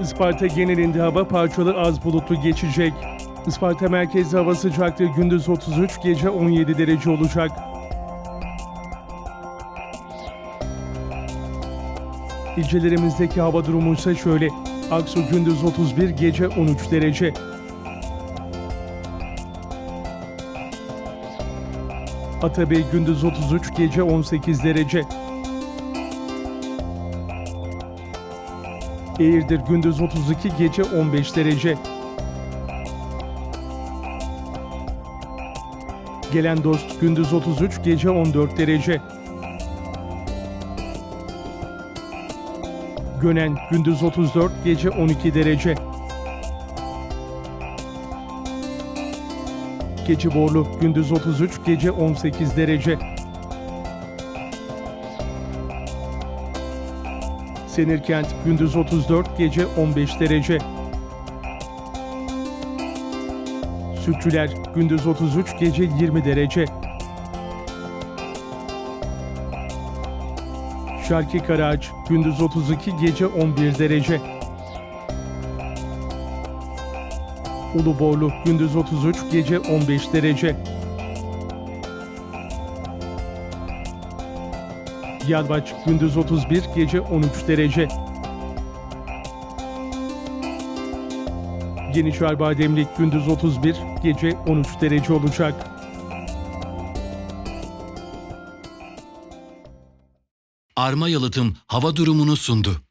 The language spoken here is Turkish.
Isparta genelinde hava parçalı az bulutlu geçecek. Isparta merkezli hava sıcaklığı gündüz 33, gece 17 derece olacak. İlçelerimizdeki hava durumu ise şöyle. Aksu gündüz 31, gece 13 derece. Atabey gündüz 33, gece 18 derece. Eğirdir gündüz 32, gece 15 derece. Gelen dost gündüz 33, gece 14 derece. Gönen gündüz 34, gece 12 derece. Keçi Borlu gündüz 33, gece 18 derece. Senirkent gündüz 34, gece 15 derece. Sütçüler gündüz 33, gece 20 derece. Şarkı Karaağaç gündüz 32, gece 11 derece. Uluborlu gündüz 33, gece 15 derece. Yalvaç gündüz 31, gece 13 derece. Yenişehir Bademlik gündüz 31, gece 13 derece olacak. Arma Yalıtım hava durumunu sundu.